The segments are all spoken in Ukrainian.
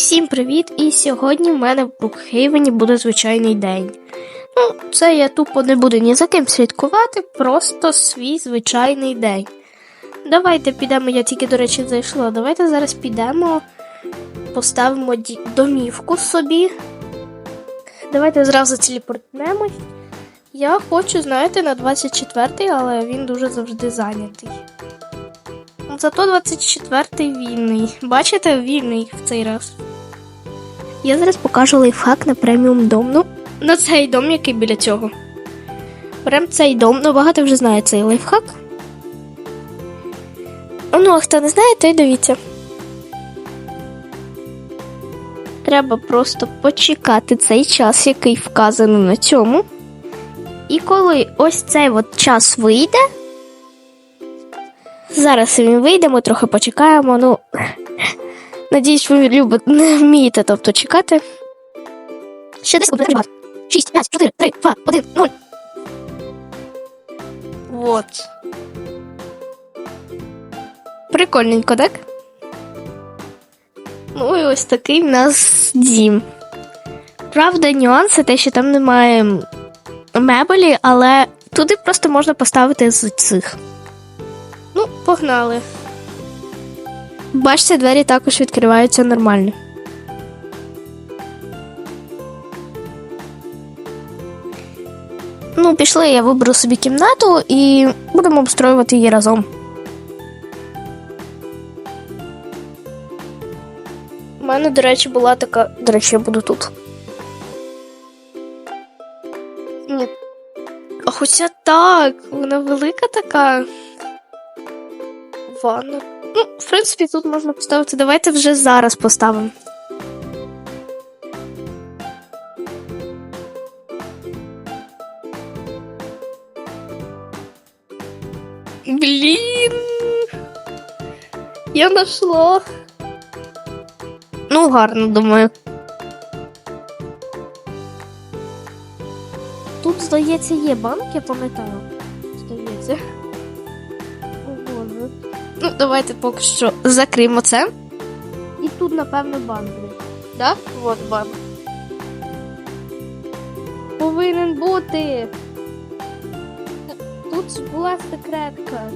Всім привіт! І сьогодні в мене в Брукхейвені буде звичайний день. Ну, це я тупо не буду ні за ким слідкувати, просто свій звичайний день. Давайте підемо, я тільки, до речі, зайшла. Давайте зараз підемо, поставимо домівку собі. Давайте зразу телепортнемось. Я хочу, знаєте, на 24-й, але він дуже завжди зайнятий. Зато 24-й вільний. Бачите, вільний в цей раз. Я зараз покажу лайфхак на преміум дом. Ну, на цей дом, який біля цього. Прям цей дом. Ну, багато вже знає цей лайфхак. Ну, а хто не знає, той дивіться. Треба просто почекати цей час, який вказано на цьому. І коли ось цей от час вийде, Зараз він вийде, ми трохи почекаємо. Ну, надіюсь, ви любите, не вмієте, тобто чекати. Ще десь буде багато. 6, 5, 4, 3, 2, 1, 0. Вот. Прикольненько, так? Ну і ось такий в нас дім. Правда, нюанси те, що там немає мебелі, але туди просто можна поставити з цих. Ну, погнали. Бачите, двері також відкриваються нормально. Ну, пішли, я виберу собі кімнату і будемо обстроювати її разом. У мене, до речі, була така. До речі, я буду тут. Ні. А хоча так, вона велика така ванна. Ну, в принципі, тут можна поставити. Давайте вже зараз поставимо. Блін. Я знайшла. Ну, гарно, думаю. Тут, здається, є банк, я пам'ятаю. Давайте поки що закриємо це. І тут, напевно, банк. буде. Да? От банк. Повинен бути. Тут була секретка.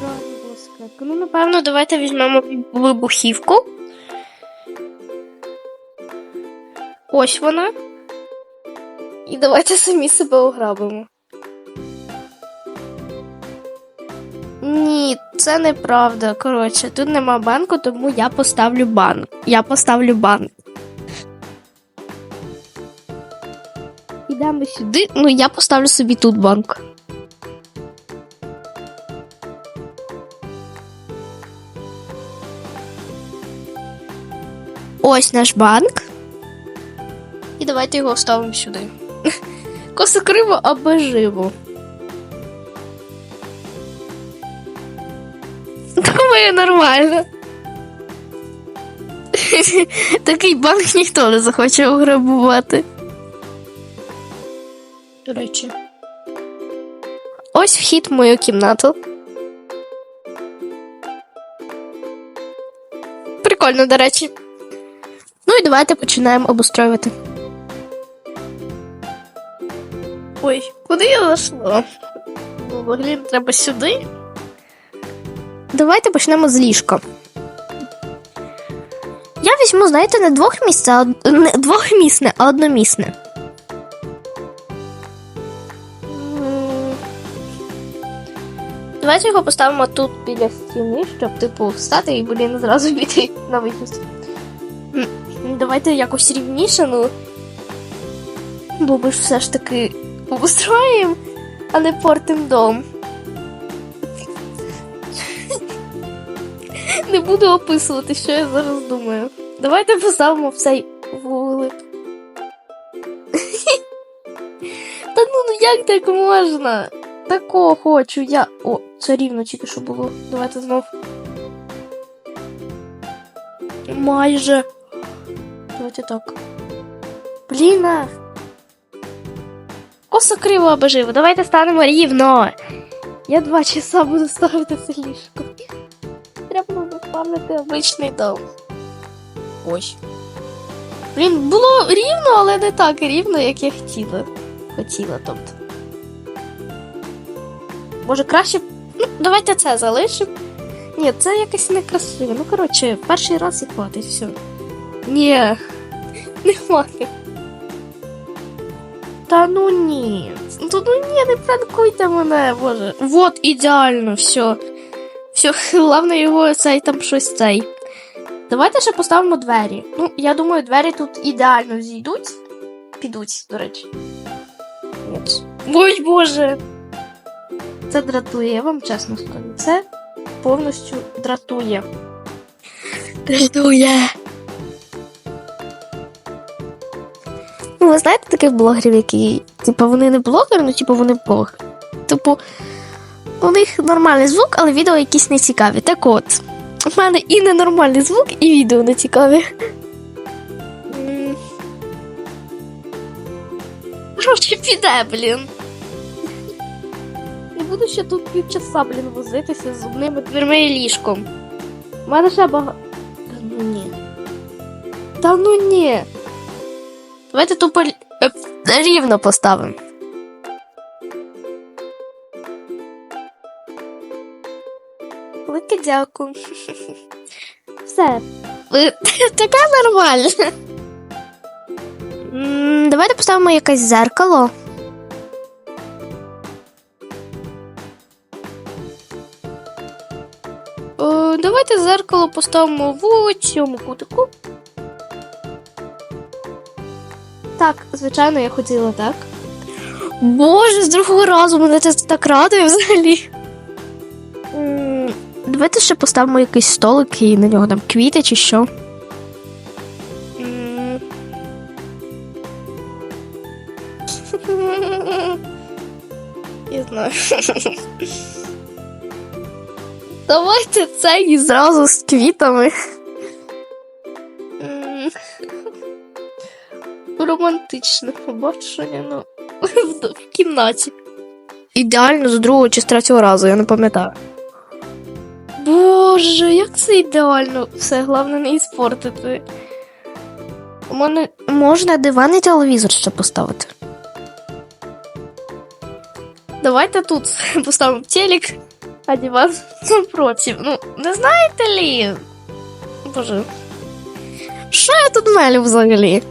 Реально була секретка. Ну, напевно, давайте візьмемо вибухівку. Ось вона. І давайте самі себе ограбимо. Ні, це неправда. Коротше, тут нема банку, тому я поставлю банк. Я поставлю банк. Ідемо сюди. Ну, я поставлю собі тут банк. Ось наш банк. І давайте його вставимо сюди. Косокриво або живо. Думаю, нормально. Такий банк ніхто не захоче ограбувати. До речі. Ось вхід в мою кімнату. Прикольно, до речі. Ну і давайте починаємо обустроювати. Ой, куди я зайшла? Ну, взагалі треба сюди. Давайте почнемо з ліжка. Я візьму, знаєте, не двохмісце, а од- не двохмісне, а одномісне. Давайте його поставимо тут біля стіни, щоб, типу, встати і, блін, зразу піти на вихід. Давайте якось рівніше, ну. Бо ми ж все ж таки обустроїмо, а не портим дом. Не буду описувати, що я зараз думаю. Давайте поставимо в цей вулик. Та ну, ну як так можна? Такого хочу я. О, це рівно тільки що було. Давайте знов. Майже. Давайте так. Блін. Косо криво або. Давайте станемо рівно. Я два часа буду ставити це ліжко. Поставити обичний дом. Ой. Блін, було рівно, але не так рівно, як я хотіла. Хотіла, тобто. Може, краще. Ну, давайте це залишимо. Ні, це якось некрасиво. Ну, коротше, перший раз і хватить, все. Ні, не хватить. Та ну ні. Ну ну ні, не пранкуйте мене, боже. Вот, ідеально, все. Все, головне його цей там щось цей. Давайте ще поставимо двері. Ну, я думаю, двері тут ідеально зійдуть. Підуть, до речі. Ой, боже. Це дратує, я вам чесно скажу. Це повністю дратує. Дратує. Ну, ви знаєте таких блогерів, які, типу, вони не блогери, ну типу вони блогери. Типу, у них нормальний звук, але відео якісь не цікаві. Так от, у мене і ненормальний звук, і відео не цікаві. М. Коротше, піде, блін. Не буду ще тут півчаса, блін, возитися з зубними дверми і ліжком. У мене ще багато. Та ну ні. Та ну ні. Давайте тупо е, рівно поставимо. Дякую. Все. Ви така нормальна. Давайте поставимо якесь зеркало. Е, Давайте зеркало поставимо в цьому кутику. Так, звичайно, я хотіла так. Боже, з другого разу мене це так радує взагалі. Давайте ще поставимо якийсь столик і на нього там квіти чи що. Я знаю. Давайте це і зразу з квітами. Романтичне побачення ну, в, в кімнаті. Ідеально з другого чи з третього разу, я не пам'ятаю. Боже, як це ідеально. Все, головне не іспортити. У мене можна диван і телевізор ще поставити. Давайте тут поставимо телек, а диван напротив. Ну, не знаєте лі? Боже. Що я тут мелю взагалі?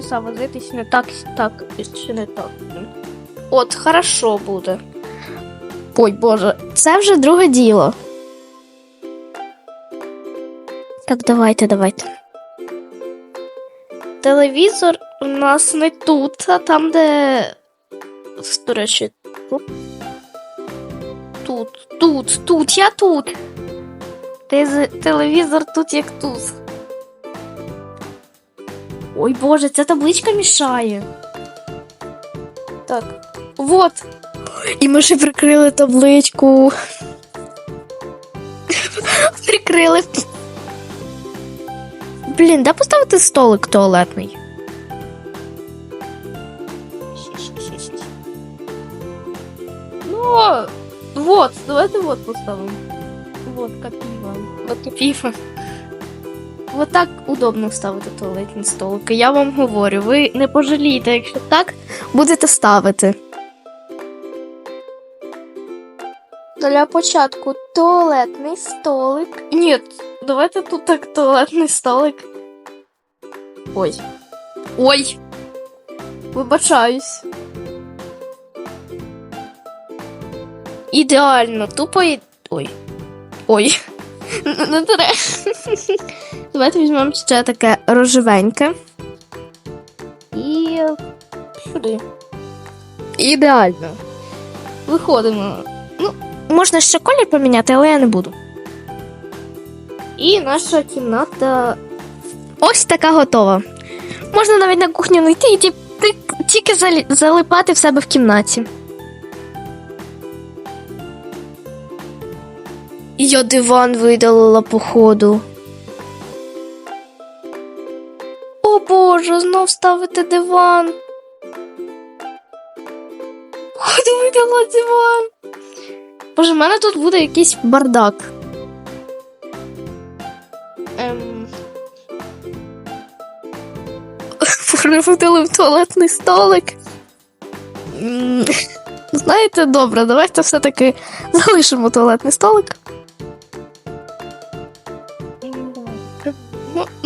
Півчаса возитись, не так, так, чи не так. От, хорошо буде. Ой, Боже, це вже друге діло. Так, давайте, давайте. Телевізор у нас не тут, а там, де. До речі, тут. Тут, тут, тут, я тут. Телевізор тут як тут. Ой Боже, ця табличка мішає. Так. Вот. І ми ще прикрили табличку. прикрили. Блін, де поставити столик туалетний? Ну, вот, давайте вот поставим. Вот копива. Вот копива. Вот так удобно ставити туалетні столики. Я вам говорю, ви не пожалієте, якщо так будете ставити. Для початку туалетний столик. Ні, давайте тут так туалетний столик. Ой. Ой. Вибачаюсь. Ідеально, тупо і... Ой. Ой. Не треба. Давайте візьмемо ще таке рожевеньке. І сюди. Ідеально. Виходимо. Ну, можна ще колір поміняти, але я не буду. І наша кімната ось така готова. Можна навіть на кухню не йти і тільки залипати в себе в кімнаті. Я диван видалила, походу. О боже. знов ставити диван. Куди видала диван? Боже, в мене тут буде якийсь бардак. Ем... Переводили в туалетний столик. Знаєте, добре, давайте все-таки залишимо туалетний столик.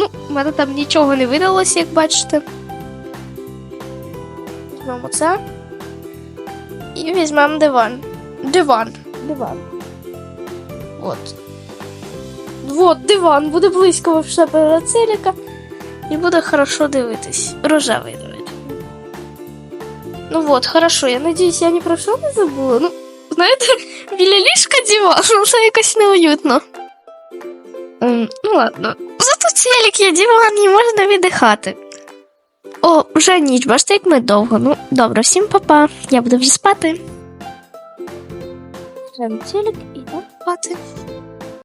Ну, в мене там нічого не видалося, як бачите. Візьмемо це. І візьмемо диван. Диван. Диван. От. От, диван буде близько в себе целіка. І буде хорошо дивитись. Рожевий навіть. Ну от, хорошо, я надіюсь, я ні про що не забула. Ну, знаєте, біля ліжка диван, ну це якось неуютно. Ем, ну ладно. Зато я диван і можна віддихати. О, вже ніч, бачите, як ми довго. Ну, добре, всім па-па. Я буду вже спати. Вже і спати.